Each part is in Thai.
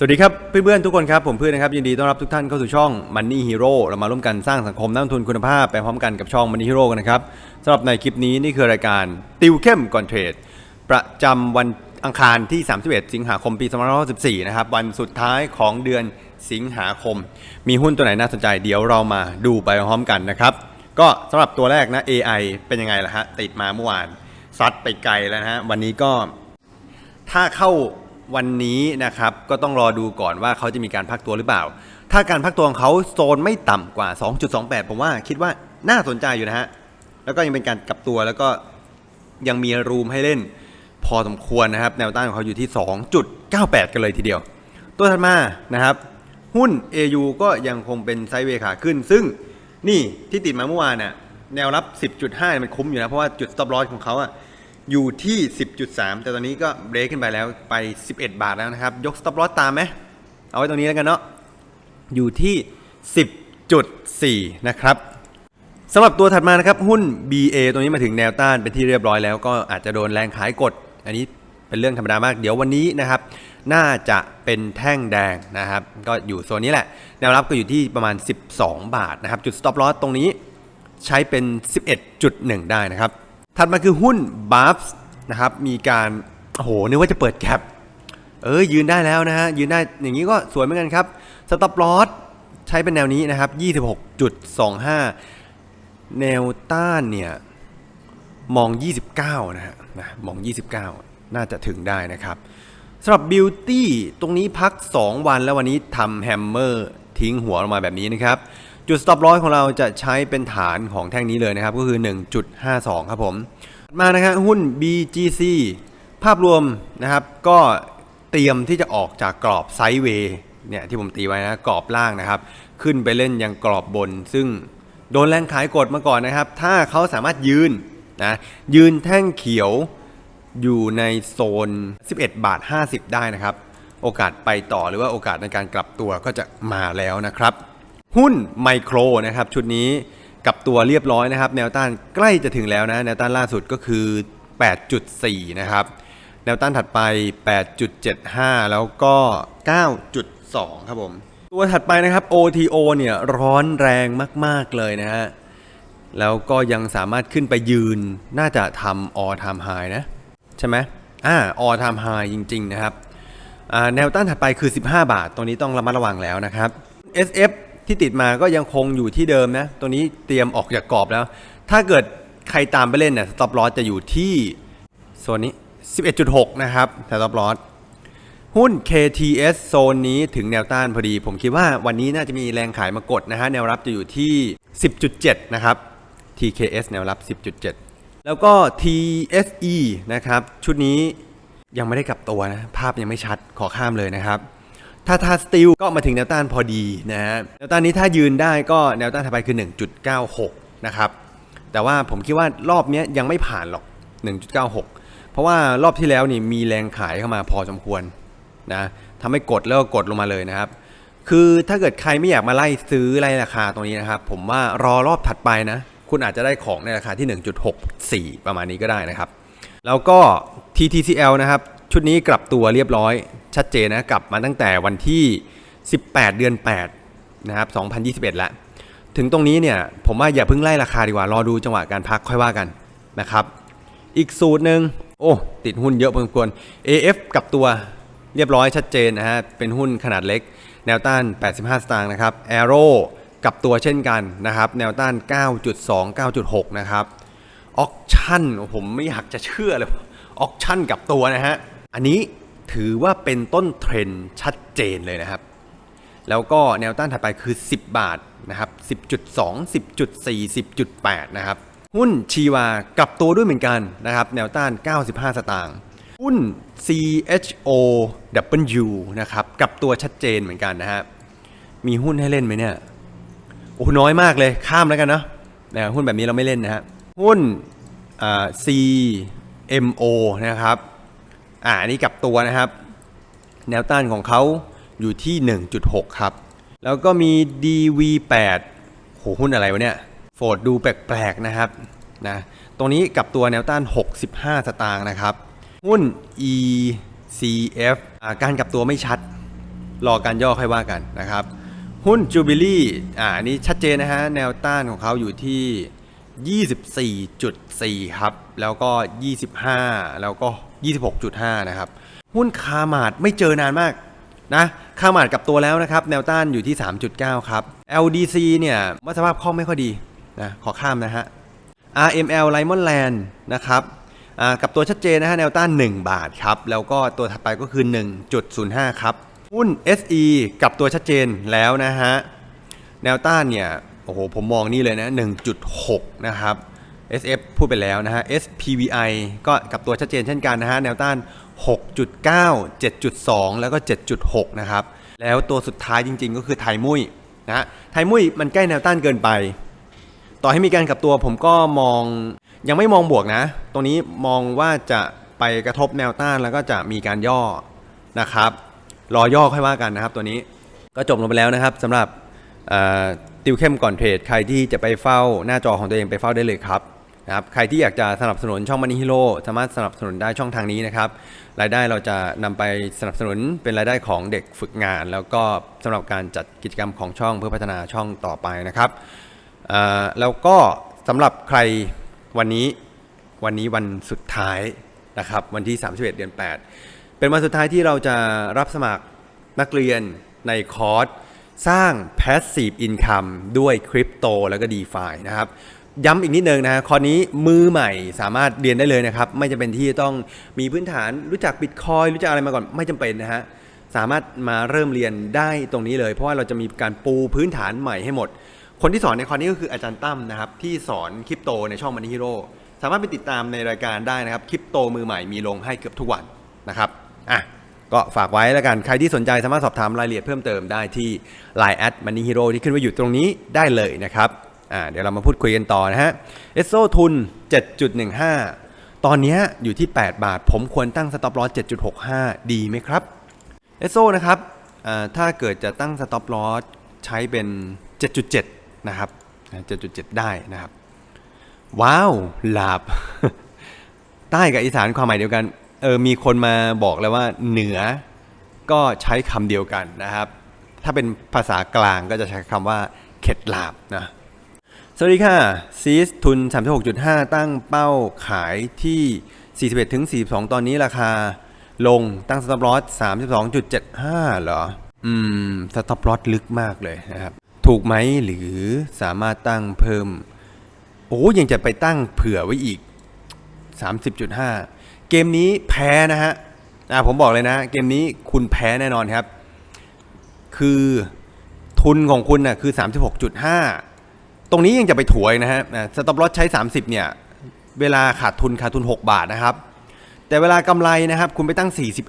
สวัสดีครับเพื่อนๆทุกคนครับ ผมเพื่อนนะครับ ยินดีต้อนรับทุกท่านเข้าสู่ช่อง Money Hero เรามาร่วมกันสร้างสังคมนักลงทุนคุณภาพ ไปพร้อมกันกับช่อง Money Hero กันนะครับสำหรับในคลิปนี้นี่คือรายการติวเข้มก่อนเทรด ประจำวันอังคารที่ 31 สิงหาคมปี2564นะครับวันสุดท้ายของเดือนสิงหาคม มีหุ้นตัวไหนน่าสนใจเดี๋ยวเรามาดูไปพร้อมกันนะครับก็สำหรับตัวแรกนะ AI เป็นยังไงล่ะฮะติดมาเมื่อวานซัดไปไกลแล้วนะฮะวันนี้ก็ถ้าเข้า วันนี้นะครับก็ต้องรอดูก่อนว่าเขาจะมีการพักตัวหรือเปล่า ถ้าการพักตัวของเขาโซนไม่ต่ำกว่า 2.28 ผมว่าคิดว่าน่าสนใจอยู่นะฮะ แล้วก็ยังเป็นการกลับตัวแล้วก็ยังมีรูมให้เล่น พอสมควรนะครับ แนวต้านของเขาอยู่ที่ 2.98 กันเลยทีเดียว ตัวถัดมานะครับ หุ้น AU ก็ยังคงเป็นไซด์เวขาขึ้น ซึ่งนี่ที่ติดมาเมื่อวานน่ะแนวรับ 10.5 มันคุ้มอยู่นะ เพราะว่าจุด stop loss ของเขาอะ อยู่ที่ 10.3 แต่ตอนนี้ก็เบรกขึ้นไปแล้วไป 11 บาทแล้วนะครับ ยก stop loss ตามไหมเอาไว้ตรงนี้แล้วกันเนาะอยู่ที่ 10.4 นะครับสำหรับตัวถัดมานะครับหุ้น BA ตรงนี้มาถึงแนวต้านเป็นที่เรียบร้อยแล้วก็อาจจะโดนแรงขายกด อันนี้เป็นเรื่องธรรมดามาก เดี๋ยววันนี้นะครับ น่าจะเป็นแท่งแดงนะครับ ก็อยู่โซนนี้แหละ แนวรับก็อยู่ที่ประมาณ 12 บาทนะครับ จุด stop loss ตรงนี้ใช้เป็น 11.1 ได้นะครับ ถัดมาคือหุ้น b a r b s นะครับ มีการโอ้โหนึกว่าจะเปิดแคปเออยืนได้แล้วนะฮะ ยืนได้อย่างนี้ก็สวยเหมือนกันครับ stop loss ใช้เป็นแนวนี้นะครับ 26.25 แนวต้านเนี่ยมอง 29 นะฮะนะมอง 29 น่าจะถึงได้นะครับสำหรับ Beauty ตรงนี้พัก 2 วันแล้ววันนี้ทำแฮมเมอร์ทิ้งหัวลงมาแบบนี้นะครับ จุด stop loss ของเราจะใช้เป็นฐานของแท่งนี้เลยนะครับ ก็คือ 1.52 ครับผม มานะครับหุ้น BGC ภาพรวมนะครับ ก็เตรียมที่จะออกจากกรอบไซด์เวย์เนี่ยที่ผมตีไว้นะกรอบล่างนะครับ ขึ้นไปเล่นยังกรอบบน ซึ่งโดนแรงขายกดมาก่อนนะครับ ถ้าเขาสามารถยืนนะยืนแท่งเขียวอยู่ในโซน 11 บาท 50 ได้นะครับ โอกาสไปต่อหรือว่าโอกาสในการกลับตัวก็จะมาแล้วนะครับ หุ้นไมโครนะครับชุดนี้กับตัวเรียบร้อยนะครับ แนวต้านใกล้จะถึงแล้วนะแนวต้านล่าสุดก็คือ 8.4 นะครับ แนวต้านถัดไป 8.75 แล้วก็ 9.2 ครับผม ตัวถัดไปนะครับ OTO เนี่ยร้อนแรงมาก ๆ เลยนะฮะแล้วก็ยังสามารถขึ้นไปยืนน่าจะทำ all time high นะ ใช่ไหมอ่า all time high จริง ๆ นะครับแนวต้านถัดไปคือ 15 บาท ตรงนี้ต้องระมัดระวังแล้วนะครับ SF ที่ติดมาก็ยังคงอยู่ที่เดิมนะ ตัวนี้เตรียมออกจากกรอบแล้ว ถ้าเกิดใครตามไปเล่นเนี่ย stop loss จะอยู่ที่โซนนี้ 11.6 นะครับ stop loss หุ้น KTS โซนนี้ถึงแนวต้านพอดี ผมคิดว่าวันนี้น่าจะมีแรงขายมากดนะฮะ แนวรับจะอยู่ที่ 10.7 นะครับ TKS แนวรับ 10.7 แล้วก็ TSE นะครับ ชุดนี้ยังไม่ได้กลับตัวนะ ภาพยังไม่ชัดขอข้ามเลยนะครับ ถ้าทาสติลก็มาถึงแนวต้านพอดีนะฮะแนวต้านนี้ถ้ายืนได้ก็แนวต้านถัดไปคือ 1.96 นะครับ แต่ว่าผมคิดว่ารอบนี้ยยังไม่ผ่านหรอก 1.96 เพราะว่ารอบที่แล้วนี่มีแรงขายเข้ามาพอสมควรนะทำให้กดแล้วก็กดลงมาเลยนะครับ คือถ้าเกิดใครไม่อยากมาไล่ซื้อไล่ราคาตรงนี้นะครับ ผมว่ารอรอบถัดไปนะ คุณอาจจะได้ของในราคาที่ 1.64 ประมาณนี้ก็ได้นะครับ แล้วก็ TTCL นะครับชุดนี้กลับตัวเรียบร้อย ชัดเจนนะกลับมาตั้งแต่วันที่ 18 เดือน8นะครับ2021แล้วถึงตรงนี้เนี่ยผมว่าอย่าเพิ่งไล่ราคาดีกว่า รอดูจังหวะการพักค่อยว่ากันนะครับ อีกสูตรหนึ่งโอ้ติดหุ้นเยอะพอสมควร AF กับตัวเรียบร้อยชัดเจนนะฮะเป็นหุ้นขนาดเล็ก แนวต้าน 85 สตางค์นะครับ Arrow กลับตัวเช่นกันนะครับ แนวต้าน 9.2 9.6 นะครับออกชั่นผมไม่อยากจะเชื่อเลยออกชั่นกับตัวนะฮะ อันนี้ ถือว่าเป็นต้นเทรนชัดเจนเลยนะครับ แล้วก็แนวต้านถัดไปคือ 10 บาทนะครับ10.2 10.4 10.8 นะครับ หุ้นชีวากลับตัวด้วยเหมือนกันนะครับ แนวต้าน 95 สตางค์หุ้น CHOW นะครับกลับตัวชัดเจนเหมือนกันนะฮะมีหุ้นให้เล่นไหมเนี่ยโอ้น้อยมากเลยข้ามแล้วกันเนาะนะหุ้นแบบนี้เราไม่เล่นนะฮะหุ้น CMO นะครับ อ่าอันนี้กับตัวนะครับ แนวต้านของเขาอยู่ที่ 1.6 ครับ แล้วก็มี DV8 โหหุ้นอะไรวะเนี่ยโฟดดูแปลกๆนะครับนะตรงนี้กับตัวแนวต้าน 65 สตางค์นะครับ หุ้น ECF อ่าการกับตัวไม่ชัด รอการย่อค่อยว่ากันนะครับ หุ้นจูบิลี่อ่านนี้ชัดเจนนะฮะ แนวต้านของเขาอยู่ที่ 24.4 ครับ แล้วก็ 25 แล้วก็ 26.5 นะครับ หุ้นคามาดไม่เจอนานมากนะคามาดกับตัวแล้วนะครับ แนวต้านอยู่ที่ 3.9 ครับ LDC เนี่ยว่าสภาพคล่องไม่ค่อยดีนะขอข้ามนะฮะ RML l i m o n Land นะครับอ่ากับตัวชัดเจนนะฮะแนวต้าน 1 บาทครับ แล้วก็ตัวถัดไปก็คือ 1.05 ครับ หุ้น SE กับตัวชัดเจนแล้วนะฮะ แนวต้านเนี่ย โอ้โห ผมมองนี่เลยนะ 1.6 นะครับ SF พูดไปแล้วนะฮะ SPVI ก็กับตัวชัดเจนเช่นกันนะฮะ แนวต้าน 6.9 7.2 แล้วก็ 7.6 นะครับ แล้วตัวสุดท้ายจริง ๆ ก็คือไทยมุ้ยนะฮะ ไทยมุ้ยมันใกล้แนวต้านเกินไป ต่อให้มีการกลับตัวผมก็มองยังไม่มองบวกนะ ตรงนี้มองว่าจะไปกระทบแนวต้านแล้วก็จะมีการย่อนะครับ รอย่อค่อยว่ากันนะครับ ตัวนี้ก็จบลงไปแล้วนะครับสำหรับติวเข้มก่อนเทรดใครที่จะไปเฝ้าหน้าจอของตัวเองไปเฝ้าได้เลยครับ นะครับใครที่อยากจะสนับสนุนช่องมันนี่ฮีโร่สามารถสนับสนุนได้ช่องทางนี้นะครับรายได้เราจะนำไปสนับสนุนเป็นรายได้ของเด็กฝึกงาน แล้วก็สำหรับการจัดกิจกรรมของช่องเพื่อพัฒนาช่องต่อไปนะครับแล้วก็สำหรับใครวันนี้วันนี้วันสุดท้ายนะครับวันที่ 31 เดือน 8 เป็นวันสุดท้ายที่เราจะรับสมัครนักเรียนในคอร์สสร้าง Passive Income ด้วยคริปโตแล้วก็ d e f i นะครับ ย้ำอีกนิดนึงนะฮะคอร์สนี้มือใหม่สามารถเรียนได้เลยนะครับ ไม่จำเป็นที่จะต้องมีพื้นฐานรู้จักบิตคอยรู้จักอะไรมาก่อนไม่จำเป็นนะฮะสามารถมาเริ่มเรียนได้ตรงนี้เลย เพราะว่าเราจะมีการปูพื้นฐานใหม่ให้หมด คนที่สอนในคอร์สนี้ก็คืออาจารย์ตั้มนะครับ ที่สอนคริปโตในช่องมันนี่ฮีโร่สามารถไปติดตามในรายการได้นะครับคริปโตมือใหม่มีลงให้เกือบทุกวันนะครับอะก็ฝากไว้แล้วกัน ใครที่สนใจสามารถสอบถามรายละเอียดเพิ่มเติมได้ที่ Line แอดมันนี่ฮีโร่ที่ขึ้นไว้อยู่ตรงนี้ได้เลยนะครับ อ่าเดี๋ยวเรามาพูดคุยกันต่อนะฮะเอสโซทุน 7.15 ตอนนี้อยู่ที่ 8 บาท ผมควรตั้งสต็อปลอส7.65 ดีไหมครับเอสโซนะครับอ่าถ้าเกิดจะตั้งสต็อปลอสใช้เป็น 7.7 นะครับ 7.7 ได้นะครับ ว้าวหลาบ ใต้กับอีสานความหมายเดียวกันเออมีคนมาบอกแล้วว่าเหนือก็ใช้คำเดียวกันนะครับ ถ้าเป็นภาษากลางก็จะใช้คำว่าเข็ดหลาบนะ สวัสดีค่ะซีสทุน 36.5 ตั้งเป้าขายที่ 41ถึง42 ตอนนี้ราคาลงตั้งสต็อปลอส32.75 เหรอ อืม สต็อปลอสลึกมากเลยนะครับ ถูกไหมหรือสามารถตั้งเพิ่ม โอ้ยังจะไปตั้งเผื่อไว้อีก 30.5 เกมนี้แพ้นะฮะอ่าผมบอกเลยนะ เกมนี้คุณแพ้แน่นอนครับ คือทุนของคุณน่ะคือ 36.5 ตรงนี้ยังจะไปถวยนะฮะสต็อปลอสใช้ 30 เนี่ย เวลาขาดทุนขาดทุน 6 บาทนะครับ แต่เวลากำไรนะครับคุณไปตั้ง 41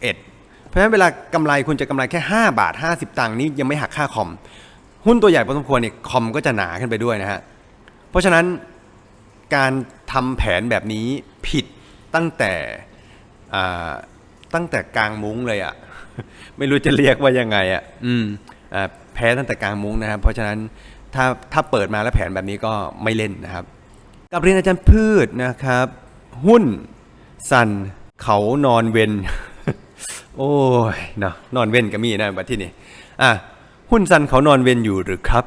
เพราะฉะนั้นเวลากำไรคุณจะกำไรแค่ 5 บาท 50 ตังค์นี่ยังไม่หักค่าคอม หุ้นตัวใหญ่พอสมควรเนี่ยคอมก็จะหนาขึ้นไปด้วยนะฮะ เพราะฉะนั้นการทำแผนแบบนี้ผิดตั้งแต่ตั้งแต่กลางมุ้งเลยอะ่ะ ไม่รู้จะเรียกว่ายังไงอะ่ะ อืมอแพ้ตั้งแต่กลางมุ้งนะครับ เพราะฉะนั้น ถ้าถ้าเปิดมาแล้วแผนแบบนี้ก็ไม่เล่นนะครับ กับเรียนอาจารย์พืชนะครับ หุ้นสันเขานอนเวนโอ้ยนะนอนเว้นก็มีนะบัดที่นี่อะหุ้นซันเขานอนเว้นอยู่หรือครับ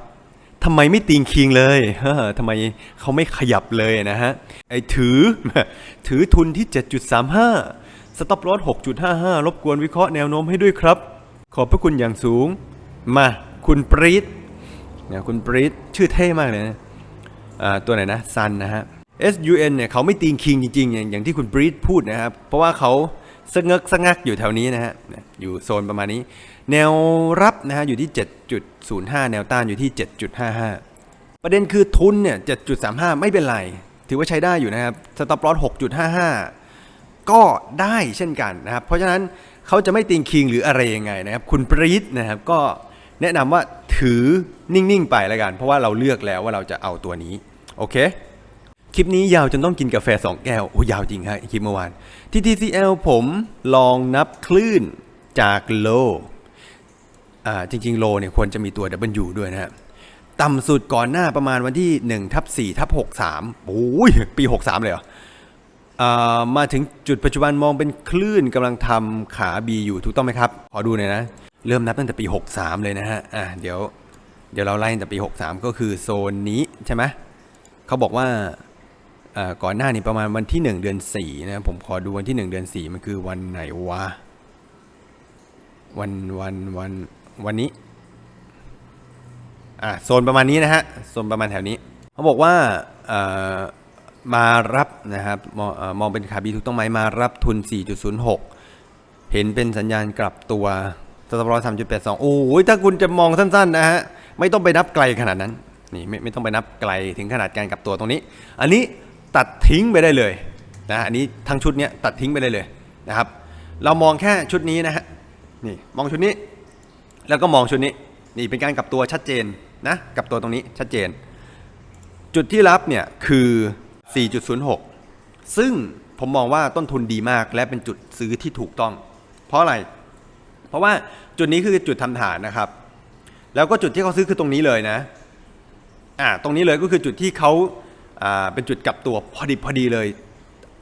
ทำไมไม่ติงคิงเลยเฮ้อทำไมเขาไม่ขยับเลยนะฮะไอ้ถือ ถือทุนที่ 7.35 สต็อปลอส6.55 รบกวนวิเคราะห์แนวโน้มให้ด้วยครับ ขอบพระคุณอย่างสูง มา คุณปรีด นี่ยคุณปรีดชื่อเท่มากเลยนะตัวไหนนะซันนะฮะ SUN เนี่ยเขาไม่ตีงคิงจริงๆ อย่างอย่างที่คุณบรีดพูดนะครับ เพราะว่าเขาสะเงกสงักอยู่แถวนี้นะฮะ อยู่โซนประมาณนี้ แนวรับนะฮะอยู่ที่ 7.05 แนวต้านอยู่ที่ 7.55 ประเด็นคือทุนเนี่ย 7.35 ไม่เป็นไร ถือว่าใช้ได้อยู่นะครับ สต็อปลอส6.55 ก็ได้เช่นกันนะครับ เพราะฉะนั้นเขาจะไม่ติงคิงหรืออะไรยังไงนะครับ คุณปรีดนะครับก็ แนะนำว่าถือนิ่ง ๆ ไปแล้วกัน เพราะว่าเราเลือกแล้วว่าเราจะเอาตัวนี้ โอเค คลิปนี้ยาวจนต้องกินกาแฟ 2 แก้ว โอ้ยาวจริงฮะคลิปเมื่อวานที่ TCL ผมลองนับคลื่นจากโลอ่าจริง ๆ โลเนี่ยควรจะมีตัว W ด้วยนะฮะต่ำสุดก่อนหน้าประมาณวันที่1ทับ4ทับ63โอ้ยปี 63 เลยเหรอ มาถึงจุดปัจจุบันมองเป็นคลื่นกำลังทำขา B อยู่ถูกต้องไหมครับ ขอดูหน่อยนะ เริ่มนับตั้งแต่ปี 63 เลยนะฮะอะเดี๋ยวเดี๋ยวเราไล่ตั้งแต่ปี 63 ก็คือโซนนี้ใช่ไหมเขาบอกว่าก่อนหน้านี้ประมาณวันที่ 1 เดือน4นะผมขอดูวันที่ 1 เดือน 4 มันคือวันไหนวะวันวันวันวันนี้อะโซนประมาณนี้นะฮะโซนประมาณแถวนี้เขาบอกว่า มารับนะครับมองเอ่อมองเป็นขาบีถูกต้องไหมมารับทุน 4.06 เห็นเป็นสัญญาณกลับตัวสตร้อยสามจุดแปดสองโอ้ยถ้าคุณจะมองสั้นๆนะฮะไม่ต้องไปนับไกลขนาดนั้นนี่ไม่ไม่ต้องไปนับไกลถึงขนาดการกลับตัวตรงนี้ อันนี้ตัดทิ้งไปได้เลยนะอันนี้ทั้งชุดเนี้ยตัดทิ้งไปได้เลยนะครับ เรามองแค่ชุดนี้นะฮะนี่มองชุดนี้ แล้วก็มองชุดนี้นี่เป็นการกลับตัวชัดเจนนะกลับตัวตรงนี้ชัดเจน จุดที่รับเนี่ยคือ 4.06 ซึ่งผมมองว่าต้นทุนดีมากและเป็นจุดซื้อที่ถูกต้อง เพราะอะไร เพราะว่าจุดนี้คือจุดทำฐานนะครับ แล้วก็จุดที่เขาซื้อคือตรงนี้เลยนะ อ่า ตรงนี้เลยก็คือจุดที่เขาอ่าเป็นจุดกลับตัวพอดีพอดีเลย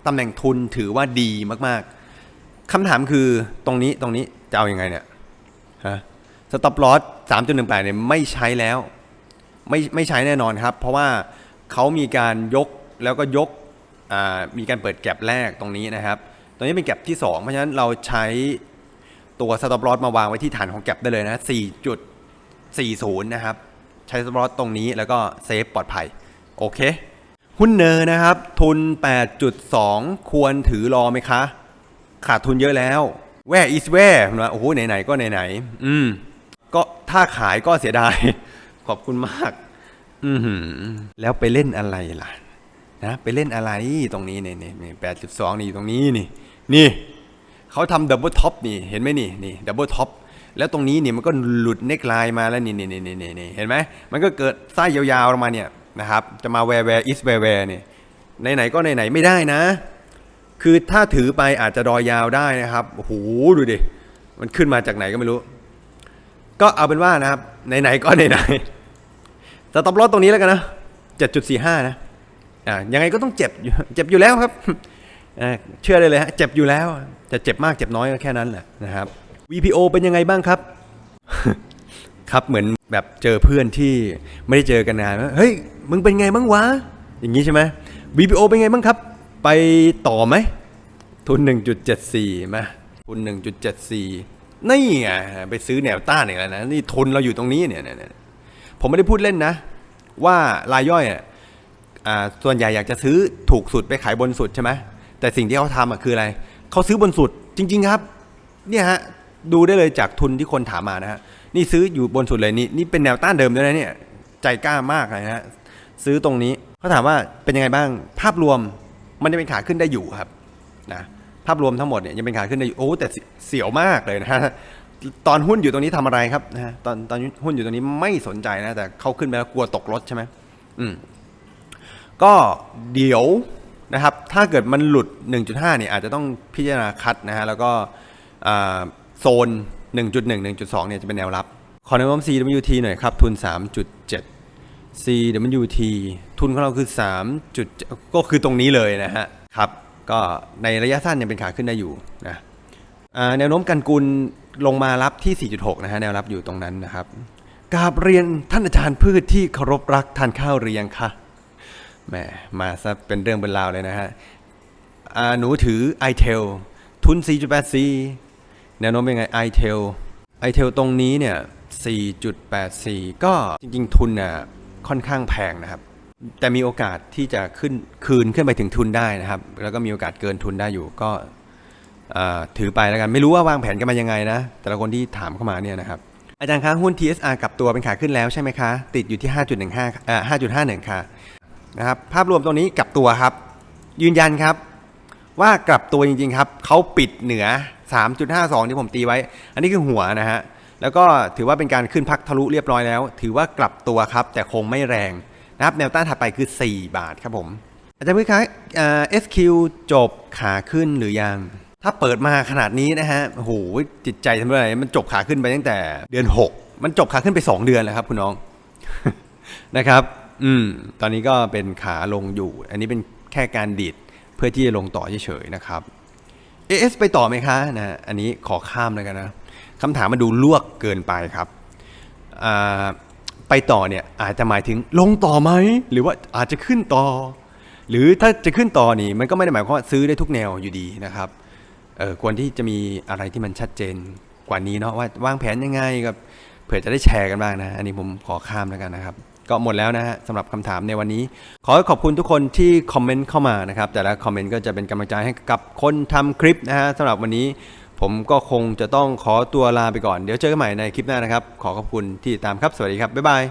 ตำแหน่งทุนถือว่าดีมากๆคำถามคือตรงนี้ตรงนี้จะเอาอยัางไงเนี่ยฮะสต็อปลอส3.18เนี่ยไม่ใช้แล้ว ไม่ไม่ใช้แน่นอนครับ เพราะว่าเขามีการยก แล้วก็ยกมีการเปิดแก็บแรกตรงนี้นะครับ ตรงนี้เป็นแก็บที่ 2 เพราะฉะนั้นเราใช้ตัวสต็อปลอสมาวางไว้ที่ฐานของแก็บได้เลยนะ4.40 นะครับ ใช้สต็อปลอสตรงนี้แล้วก็เซฟปลอดภัย โอเค หุ้นเนอร์นะครับ ทุน 8.2 ควรถือรอไหมคะ ขาดทุนเยอะแล้ว where is where นะโอ้โหไหนๆก็ไหนๆอืม ก็ถ้าขายก็เสียดาย ขอบคุณมาก อืแล้วไปเล่นอะไรล่ะ นะไปเล่นอะไรตรงนี้นี่นี่แปดสิบสองนี่ตรงนี้นี่นี่เขาทำดับเบิลท็อปนี่เห็นไหมนี่นี่ดับเบิลท็อปแล้วตรงนี้นี่มันก็หลุดเน็กไลน์มาแล้วนี่นี่นี่นี่นี่เห็นไหมมันก็เกิดไส้ยาวๆลงมาเนี่ยนะครับจะมาแวร์แวร์อิสแวร์แวร์เนี่ยไหนๆก็ไหนๆไม่ได้นะ คือถ้าถือไปอาจจะรอยาวได้นะครับโอ้โหดูดิมันขึ้นมาจากไหนก็ไม่รู้ ก็เอาเป็นว่านะครับไหนๆก็ไหนๆสต็อปลอสตรงนี้แล้วกันนะ7.45นะ อ่ายังไงก็ต้องเจ็บอยู่เจ็บอยู่แล้วครับเชื่อได้เลยฮะเจ็บอยู่แล้วจะเจ็บมากเจ็บน้อยก็แค่นั้นแหละนะครับ VPO เป็นยังไงบ้างครับ ครับเหมือนแบบเจอเพื่อนที่ไม่ได้เจอกันนานเฮ้ยมึงเป็นไงบ้างวะอย่างนี้ใช่ไหม VPO เป็นไงบ้างครับ ไปต่อไหมทุน 1.74มาทุน 1.74 นี่ไงไปซื้อแนวต้านอีกแล้วนะนี่ทุนเราอยู่ตรงนี้เนี่ยผมไม่ได้พูดเล่นนะ ว่ารายย่อยอะ ส่วนใหญ่อยากจะซื้อถูกสุดไปขายบนสุดใช่ไหมแต่สิ่งที่เขาทำอะคืออะไรเขาซื้อบนสุดจริง ๆ ครับ เนี่ยฮะดูได้เลยจากทุนที่คนถามมานะฮะนี่ซื้ออยู่บนสุดเลยนี่นี่เป็นแนวต้านเดิมด้วยนะเนี่ยใจกล้ามากนะฮะซื้อตรงนี้เขาถามว่าเป็นยังไงบ้างภาพรวมมันจะเป็นขาขึ้นได้อยู่ครับนะภาพรวมทั้งหมดเนี่ยยังเป็นขาขึ้นได้อยู่โอ้แต่เสเสียวมากเลยนะฮะตอนหุ้นอยู่ตรงนี้ทำอะไรครับนะฮะตอนตอนหุ้นอยู่ตรงนี้ไม่สนใจนะแต่เขาขึ้นไปแล้วกลัวตกรถใช่ไหมอืม ก็เดี๋ยวนะครับ ถ้าเกิดมันหลุด 1.5 เนี่ยอาจจะต้องพิจารณาคัดนะฮะ แล้วก็โซน 1.1 1.2 เนี่ยจะเป็นแนวรับ ขอแนะนำ CWT หน่อยครับ ทุน 3.7 CWT ทุนของเราคือ 3. ก็คือตรงนี้เลยนะฮะ ครับ ก็ในระยะสั้นยังเป็นขาขึ้นได้อยู่นะแนวโน้มกันกุลลงมารับที่ 4.6 นะฮะ แนวรับอยู่ตรงนั้นนะครับกราบเรียนท่านอาจารย์พืชที่เคารพรักทานข้าวเรียงค่ะ แหมมาซะเป็นเรื่องเป็นราวเลยนะฮะหนูถือ iTel ทุน 4.84แนวโน้มเป็นไง iTel iTel ตรงนี้เนี่ย 4.84 ก็จริงๆ ทุนน่ะค่อนข้างแพงนะครับ แต่มีโอกาสที่จะขึ้นคืนขึ้นไปถึงทุนได้นะครับ แล้วก็มีโอกาสเกินทุนได้อยู่ก็ถือไปแล้วกันไม่รู้ว่าวางแผนกันมายังไงนะ แต่ละคนที่ถามเข้ามาเนี่ยนะครับ อาจารย์คะหุ้น TSR กลับตัวเป็นขาขึ้นแล้วใช่ไหมคะ ติดอยู่ที่ 5.15อ่า5.51 ค่ะ นะครับภาพรวมตรงนี้กลับตัวครับ ยืนยันครับ ว่ากลับตัวจริงๆครับเขาปิดเหนือ 3.52 ที่ผมตีไว้ อันนี้คือหัวนะฮะแล้วก็ถือว่าเป็นการขึ้นพักทะลุเรียบร้อยแล้ว ถือว่ากลับตัวครับ แต่คงไม่แรงนะครับแนวต้านถัดไปคือ 4 บาทครับผม อาจารย์พิคะเอ่อ SQ จบขาขึ้นหรือยัง ถ้าเปิดมาขนาดนี้นะฮะโอ้โหจิตใจทำอะไรมันจบขาขึ้นไปตั้งแต่เดือน 6 มันจบขาขึ้นไป 2 เดือนแล้วครับคุณน้องนะครับ อืมตอนนี้ก็เป็นขาลงอยู่ อันนี้เป็นแค่การดีดเพื่อที่จะลงต่อเฉยๆนะครับ AS ไปต่อไหมคะนะอันนี้ขอข้ามแล้วกันนะคำถามมันดูลวกเกินไปครับอ่าไปต่อเนี่ยอาจจะหมายถึงลงต่อไหม หรือว่าอาจจะขึ้นต่อ หรือถ้าจะขึ้นต่อนี่มันก็ไม่ได้หมายความว่าซื้อได้ทุกแนวอยู่ดีนะครับเออควรที่จะมีอะไรที่มันชัดเจนกว่านี้เนาะว่าวางแผนยังไงกับเผื่อจะได้แชร์กันบ้างนะ อันนี้ผมขอข้ามแล้วกันนะครับ ก็หมดแล้วนะฮะสำหรับคำถามในวันนี้ ขอขอบคุณทุกคนที่คอมเมนต์เข้ามานะครับ แต่ละคอมเมนต์ก็จะเป็นกำลังใจให้กับคนทำคลิปนะฮะสำหรับวันนี้ ผมก็คงจะต้องขอตัวลาไปก่อน เดี๋ยวเจอกันใหม่ในคลิปหน้านะครับ ขอขอบคุณที่ติดตามครับ สวัสดีครับ บ๊ายบาย